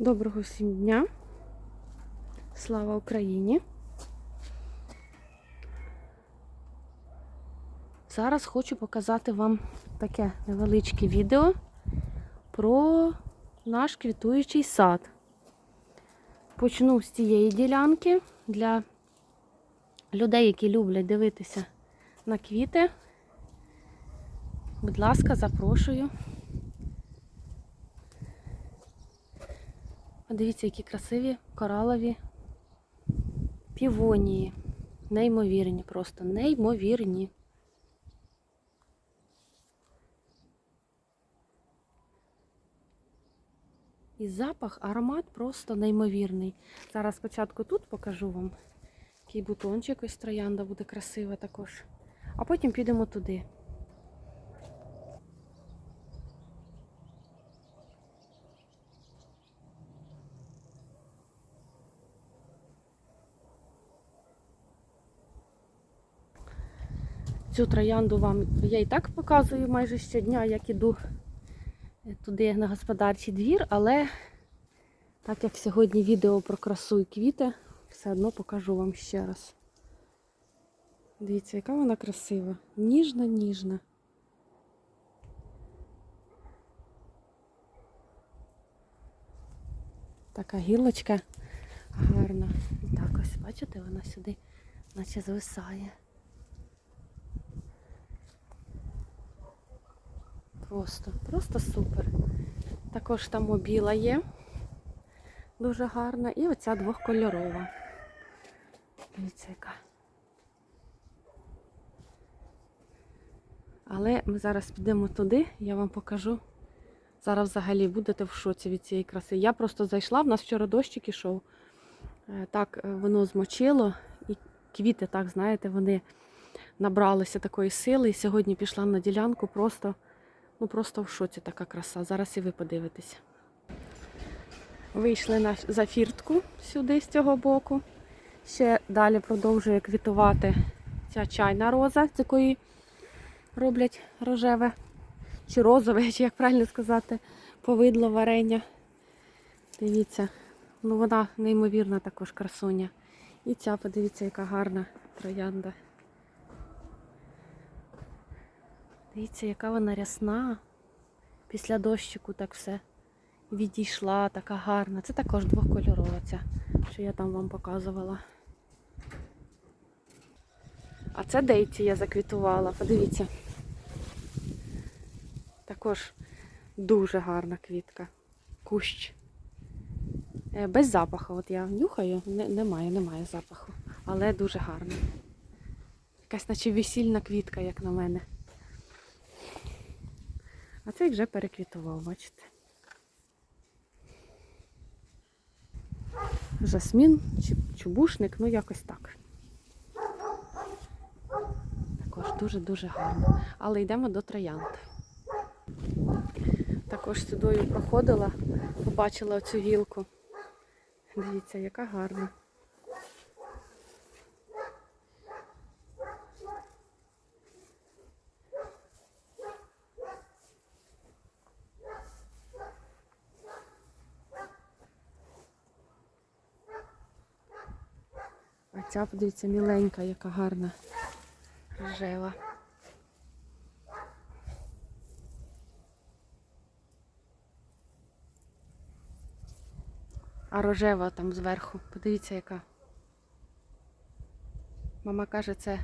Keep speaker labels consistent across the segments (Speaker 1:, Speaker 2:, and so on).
Speaker 1: Доброго всім дня. Слава Україні. Зараз хочу показати вам таке невеличке відео про наш квітуючий сад. Почну з цієї ділянки для людей, які люблять дивитися на квіти. Будь ласка, запрошую. Подивіться, які красиві коралові півонії. Неймовірні, просто неймовірні. І запах, аромат просто неймовірний. Зараз спочатку тут покажу вам, який бутончик ось троянда буде красива також. А потім підемо туди. Цю троянду вам я і так показую майже щодня, як іду туди на господарчий двір, але так як сьогодні відео про красу і квіти, все одно покажу вам ще раз. Дивіться, яка вона красива. Ніжна, ніжна. Така гілочка гарна. Так ось, бачите, вона сюди наче звисає. Просто, просто супер. Також там мобіла є. Дуже гарна. І оця двохкольорова. Дивіться, яка. Але ми зараз підемо туди, я вам покажу. Зараз взагалі будете в шоці від цієї краси. Я просто зайшла, в нас вчора дощик ішов. Е, Так е, воно змочило, і квіти, так, знаєте, вони набралися такої сили. І сьогодні пішла на ділянку просто. Ну просто в шоці така краса. Зараз і ви подивитесь. Вийшли на за фіртку сюди з цього боку. Ще далі продовжує квітувати ця чайна роза, з якої роблять рожеве чи розове, чи як правильно сказати, повидло варення. Дивіться, ну вона неймовірна також красуня. І ця, подивіться, яка гарна троянда. Дивіться, яка вона рясна. Після дощику так все відійшла, така гарна. Це також двохкольорова ця, що я там вам показувала. А це дейці я заквітувала, подивіться. Також дуже гарна квітка. Кущ. Е, Без запаху. От я нюхаю, не, немає, немає запаху. Але дуже гарна. Якась наче весільна квітка, як на мене. А цей вже переквітував, бачите. Жасмін, чубушник, ну якось так. Також дуже-дуже гарно. Але йдемо до троянд. Також сюдою проходила, побачила оцю гілку. Дивіться, яка гарна. Ця, подивіться, міленька, яка гарна рожева. А рожева там зверху. Подивіться, яка. Мама каже, це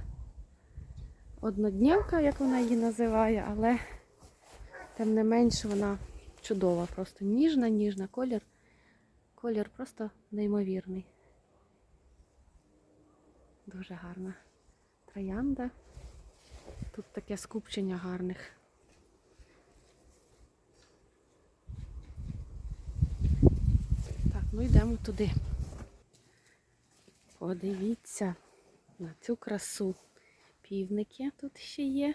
Speaker 1: однодневка, як вона її називає, але тим не менш вона чудова, просто ніжна, ніжна колір. Колір просто неймовірний. Дуже гарна троянда. Тут таке скупчення гарних. Так, ну йдемо туди. Подивіться на цю красу. Півники тут ще є.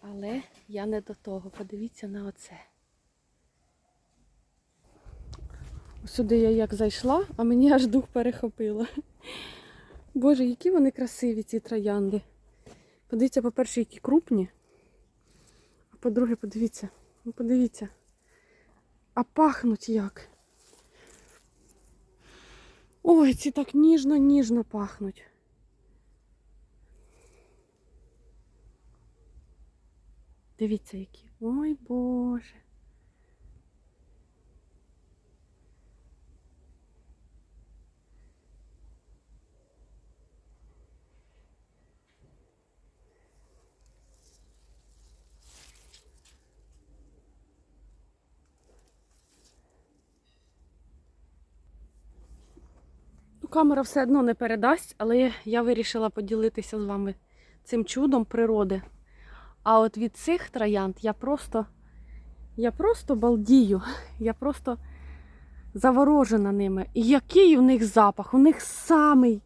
Speaker 1: Але я не до того. Подивіться на оце. Сюди я як зайшла, а мені аж дух перехопило. Боже, які вони красиві, ці троянди. Подивіться, по-перше, які крупні. А по-друге, подивіться. Ну, подивіться. А пахнуть як. Ой, ці так ніжно-ніжно пахнуть. Дивіться, які. Ой Боже. Камера все одно не передасть, але я вирішила поділитися з вами цим чудом природи. А от від цих троянд я просто, я просто балдію. Я просто заворожена ними. І який у них запах? У них самий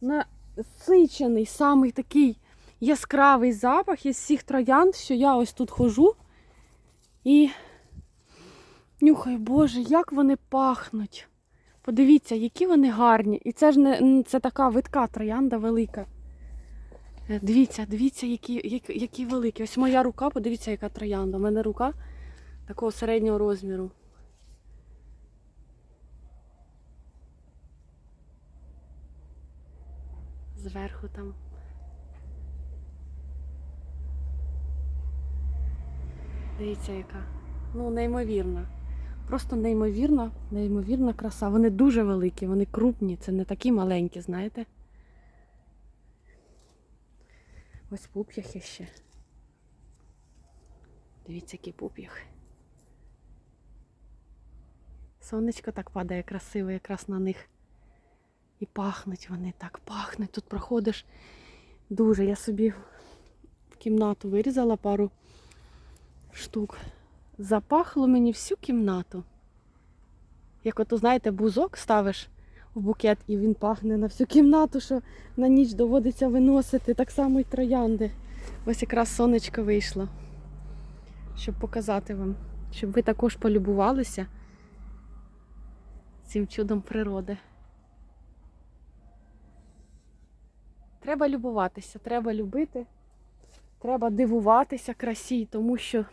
Speaker 1: насичений, самий такий яскравий запах із всіх троянд, що я ось тут хожу і нюхаю, Боже, як вони пахнуть. Подивіться, які вони гарні. І це ж не це така витка троянда велика. Е, Дивіться, дивіться, які, які, які великі. Ось моя рука, подивіться, яка троянда. У мене рука такого середнього розміру. Зверху там. Дивіться, яка. Ну, неймовірна. Просто неймовірна, неймовірна краса. Вони дуже великі, вони крупні, це не такі маленькі, знаєте. Ось пуп'яхи ще. Дивіться, які пуп'яхи. Сонечко так падає красиво якраз на них. І пахнуть вони так, пахнуть. Тут проходиш дуже. Я собі в кімнату вирізала пару штук. Запахло мені всю кімнату. Як ото, знаєте, бузок ставиш в букет і він пахне на всю кімнату, що на ніч доводиться виносити. Так само й троянди. Ось якраз сонечко вийшло. Щоб показати вам, щоб ви також полюбувалися цим чудом природи. Треба любуватися, треба любити, треба дивуватися красі, тому що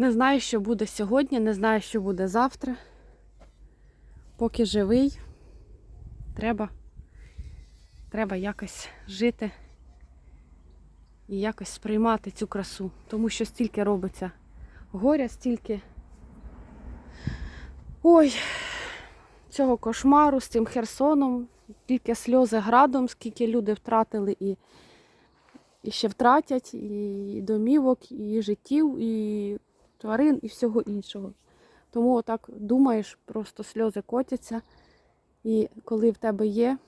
Speaker 1: не знаю, що буде сьогодні, не знаю, що буде завтра. Поки живий, треба, треба якось жити і якось сприймати цю красу. Тому що стільки робиться горя, стільки. Ой, цього кошмару з цим Херсоном, тільки сльози градом, скільки люди втратили і, і ще втратять, і домівок, і життів, і тварин, і всього іншого. Тому отак думаєш, просто сльози котяться. І коли в тебе є,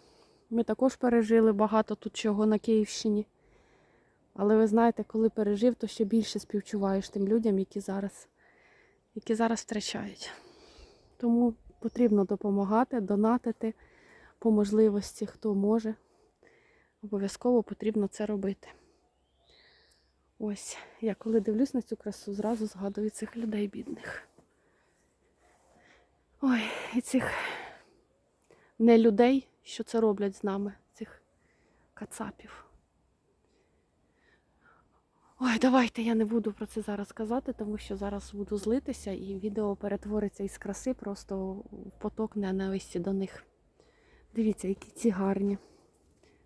Speaker 1: ми також пережили багато тут чого на Київщині. Але ви знаєте, коли пережив, то ще більше співчуваєш тим людям, які зараз, які зараз втрачають. Тому потрібно допомагати, донатити по можливості, хто може. Обов'язково потрібно це робити. Ось, я коли дивлюсь на цю красу, зразу згадую цих людей бідних. Ой, і цих не людей, що це роблять з нами, цих кацапів. Ой, давайте я не буду про це зараз казати, тому що зараз буду злитися і відео перетвориться із краси просто в поток ненависті до них. Дивіться, які ці гарні,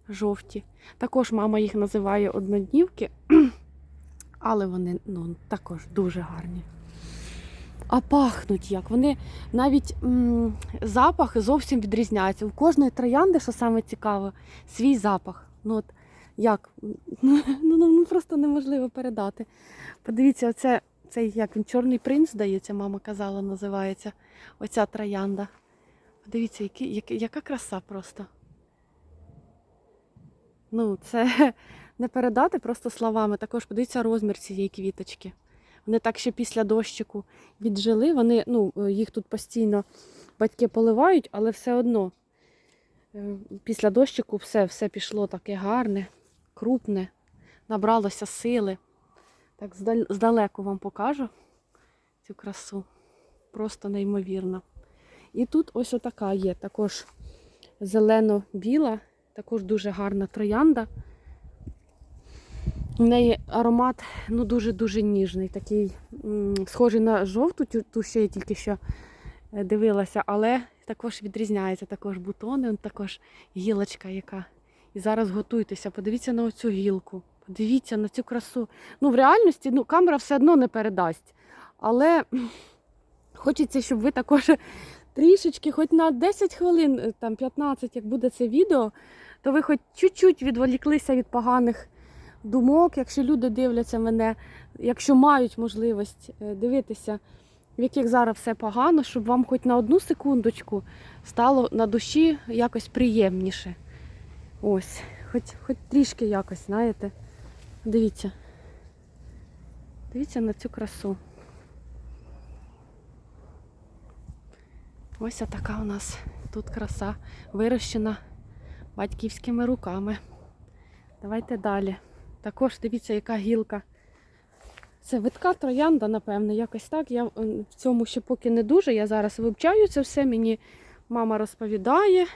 Speaker 1: жовті. Також мама їх називає одноднівки, але вони ну, також дуже гарні. А пахнуть як. Вони навіть запах зовсім відрізняються. У кожної троянди, що саме цікаво, свій запах. Ну от як? Ну, ну, ну просто неможливо передати. Подивіться, оце цей як він чорний принц, здається, мама казала, називається. Оця троянда. Подивіться, які, яка краса просто. Ну, це не передати просто словами. Також подивіться розмір цієї квіточки. Вони так ще після дощику віджили. Вони, ну, їх тут постійно батьки поливають, але все одно е, після дощику все, все пішло таке гарне, крупне, набралося сили. Так здалеку вам покажу цю красу. Просто неймовірно. І тут ось отака є, також зелено-біла, також дуже гарна троянда. У неї аромат ну, дуже-дуже ніжний, такий схожий на жовту, ту ще я тільки що е, дивилася, але також відрізняється. Також бутони, також гілочка яка. І зараз готуйтеся, подивіться на оцю гілку, подивіться на цю красу. Ну, в реальності ну, камера все одно не передасть. Але хочеться, щоб ви також трішечки, хоч на 10 хвилин, е, там 15, як буде це відео, то ви хоч чуть-чуть відволіклися від поганих думок, якщо люди дивляться мене, якщо мають можливість е, дивитися, в яких зараз все погано, щоб вам хоч на одну секундочку стало на душі якось приємніше. Ось, хоч, хоч трішки якось, знаєте. Дивіться. Дивіться на цю красу. Ось така у нас тут краса вирощена батьківськими руками. Давайте далі. Також дивіться, яка гілка. Це витка троянда, напевне, якось так. Я в цьому ще поки не дуже. Я зараз вивчаю це все. Мені мама розповідає.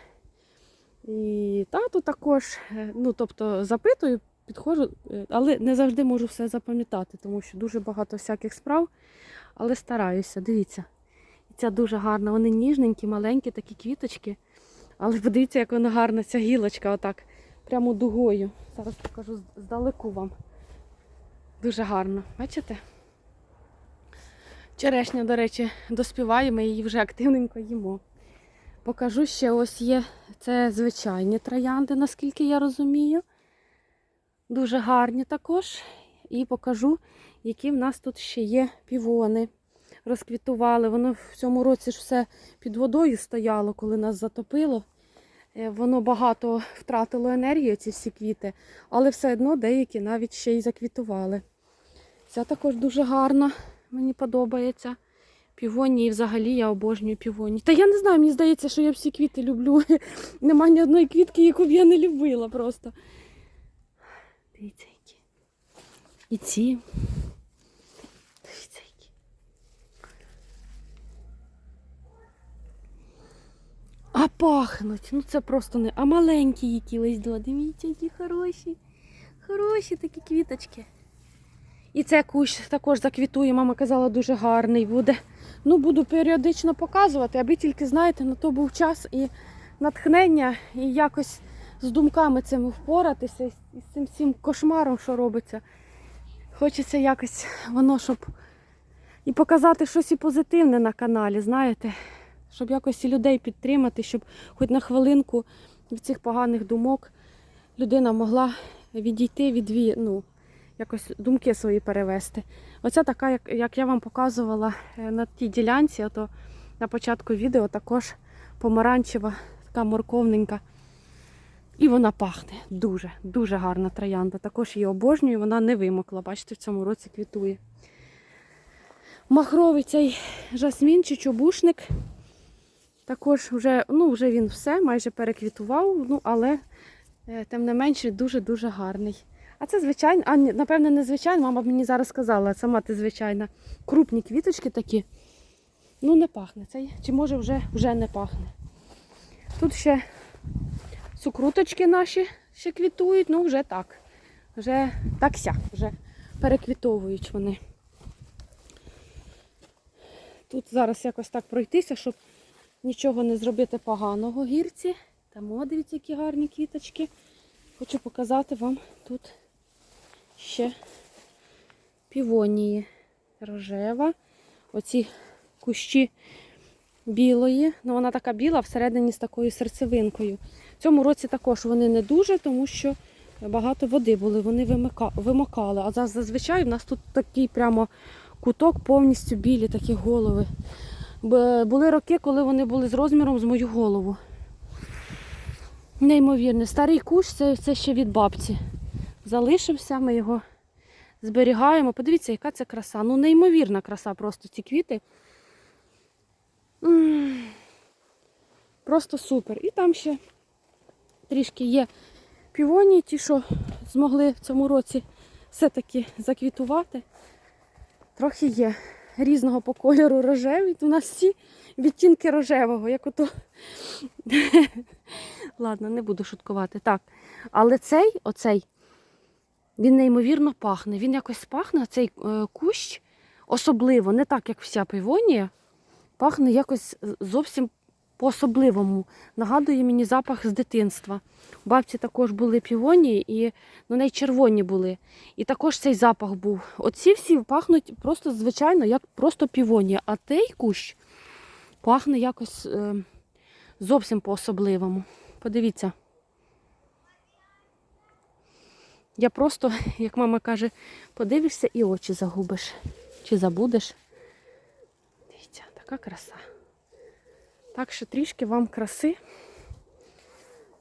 Speaker 1: І тату також. Е, Ну, тобто запитую, підходжу, е, але не завжди можу все запам'ятати, тому що дуже багато всяких справ. Але стараюся, дивіться. І ця дуже гарна. Вони ніжненькі, маленькі, такі квіточки. Але подивіться, як вона гарна, ця гілочка, отак, прямо дугою. Зараз покажу здалеку вам. Дуже гарно. Бачите? Черешня, до речі, доспіває, ми її вже активненько їмо. Покажу ще ось є це звичайні троянди, наскільки я розумію. Дуже гарні також. І покажу, які в нас тут ще є півони. Розквітували. Воно в цьому році ж все під водою стояло, коли нас затопило. Е, Воно багато втратило енергії, ці всі квіти, але все одно деякі навіть ще й заквітували. Ця також дуже гарна, мені подобається. Півонії взагалі я обожнюю півонії. Та я не знаю, мені здається, що я всі квіти люблю. Нема ні одної квітки, яку б я не любила просто. Дивіться, які. І ці. А пахнуть. Ну це просто не. А маленькі які до. Дивіться, які хороші. Хороші такі квіточки. І це кущ також заквітує, мама казала, дуже гарний буде. Ну, буду періодично показувати, аби тільки, знаєте, на то був час і натхнення, і якось з думками цими впоратися, і з цим всім кошмаром, що робиться. Хочеться якось воно, щоб і показати щось і позитивне на каналі, знаєте, щоб якось і людей підтримати, щоб хоч на хвилинку від цих поганих думок людина могла відійти від ну, якось думки свої перевести. Оця така, як, як я вам показувала е, на тій ділянці, ото на початку відео також помаранчева, така морковненька. І вона пахне дуже, дуже гарна троянда. Також її обожнюю, вона не вимокла. Бачите, в цьому році квітує. Махровий цей жасмін чи чобушник. Також вже, ну, вже він все, майже переквітував, ну, але е, тим не менше дуже-дуже гарний. А це звичайно, а напевне, не звичайно, мама б мені зараз сказала, сама ти звичайна. Крупні квіточки такі. Ну, не пахне. Цей, чи може вже, вже не пахне. Тут ще сукруточки наші ще квітують, ну вже так. Вже так ся, вже переквітовують вони. Тут зараз якось так пройтися, щоб нічого не зробити поганого гірці. Там, о, дивіться, які гарні квіточки. Хочу показати вам тут ще півонії рожева. Оці кущі білої. Ну, вона така біла, всередині з такою серцевинкою. В цьому році також вони не дуже, тому що багато води були, вони вимокали. А зазвичай в нас тут такий прямо куток повністю білі, такі голови. Були роки, коли вони були з розміром з мою голову. Неймовірне. Старий кущ це, це ще від бабці. Залишився, ми його зберігаємо. Подивіться, яка це краса. Ну, неймовірна краса просто ці квіти. Просто супер. І там ще трішки є півонії, ті, що змогли в цьому році все-таки заквітувати. Трохи є різного по кольору рожевий. У нас всі відтінки рожевого, як ото. Ладно, не буду шуткувати. Так. Але цей, оцей, Він неймовірно пахне. Він якось пахне, цей е, кущ особливо, не так, як вся півонія. Пахне якось зовсім по-особливому. Нагадує мені запах з дитинства. У бабці також були півонії, і ну, неї червоні були. І також цей запах був. Оці всі пахнуть просто звичайно, як просто півонія. А той кущ пахне якось е, зовсім по-особливому. Подивіться. Я просто, як мама каже, подивишся і очі загубиш. Чи забудеш. Дивіться, така краса. Так що трішки вам краси,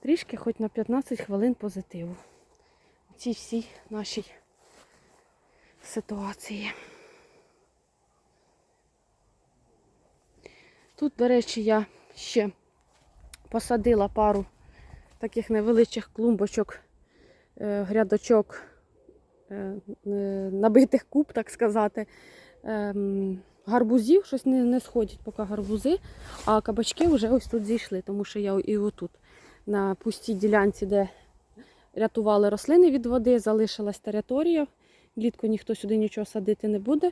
Speaker 1: трішки хоч на 15 хвилин позитиву. У цій всій нашій ситуації. Тут, до речі, я ще посадила пару таких невеличких клумбочок, е, грядочок е, е, набитих куб, так сказати. Гарбузів, щось не, не сходять поки гарбузи, а кабачки вже ось тут зійшли, тому що я і отут на пустій ділянці, де рятували рослини від води, залишилась територія. Влітку ніхто сюди нічого садити не буде.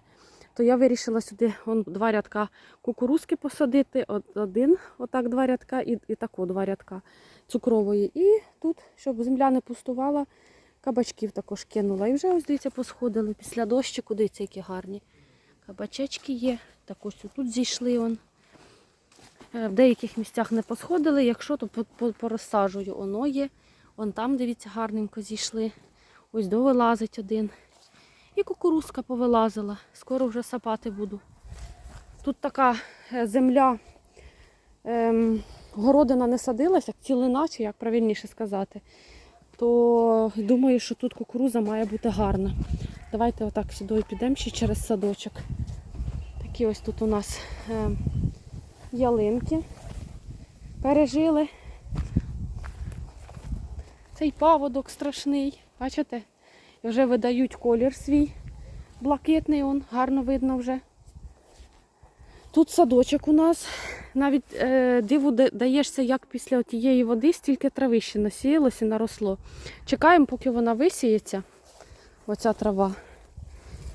Speaker 1: То я вирішила сюди вон, два рядка кукурузки посадити, один, отак два рядка, і, і тако два рядка цукрової. І тут, щоб земля не пустувала, кабачків також кинула. І вже ось дивіться, посходили після дощику, дивіться, які гарні. Кабачечки є, також тут зійшли. Он. Е, В деяких місцях не посходили, якщо, то по- по- порозсаджую. Оно є. Вон там, дивіться, гарненько зійшли. Ось довилазить один. І кукурузка повилазила. Скоро вже сапати буду. Тут така е, земля, ем, городина не садилась, як цілина, чи як правильніше сказати. То думаю, що тут кукуруза має бути гарна. Давайте отак сюди підемо ще через садочок. Такі ось тут у нас е, ялинки пережили. Цей паводок страшний, бачите? Вже видають колір свій блакитний, он гарно видно вже. Тут садочок у нас. Навіть е, диву даєшся, як після тієї води стільки трави ще насіялося наросло. Чекаємо, поки вона висіється, оця трава.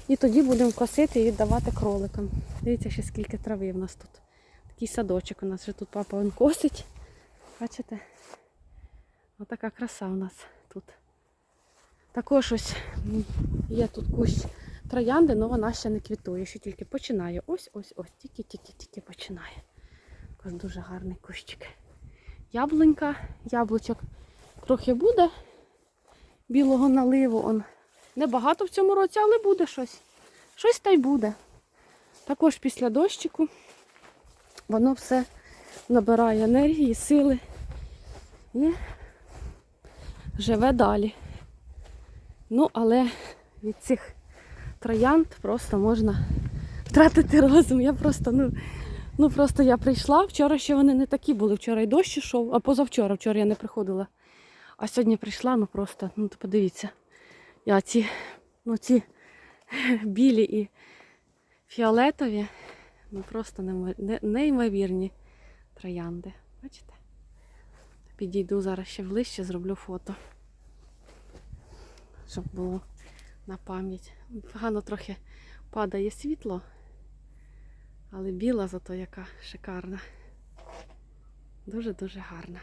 Speaker 1: І тоді будемо косити і давати кроликам. Дивіться, ще скільки трави в нас тут. Такий садочок у нас вже тут папа він косить. Бачите? Отака краса у нас тут. Також ось є тут кущ троянди, але вона ще не квітує, ще тільки починає. Ось, ось, ось, тільки-тільки-тільки починає. Також дуже гарний кущик. Яблунька, яблучок трохи буде білого наливу. Он. Небагато в цьому році, але буде щось. Щось та й буде. Також після дощику воно все набирає енергії, сили і живе далі. Ну, але від цих троянд просто можна втратити розум. Я просто, ну, ну просто я прийшла. Вчора ще вони не такі були. Вчора й дощ ішов, а позавчора, вчора я не приходила. А сьогодні прийшла, ну просто, ну то подивіться. Я ці, ну ці білі і фіолетові, ну просто неймовірні троянди. Бачите? Підійду зараз ще ближче, зроблю фото. Щоб було на пам'ять. Погано трохи падає світло, але біла зато яка шикарна. Дуже-дуже гарна.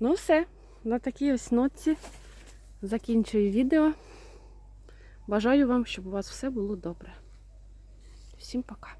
Speaker 1: Ну все, на такій ось нотці закінчую відео. Бажаю вам, щоб у вас все було добре. Всім пока!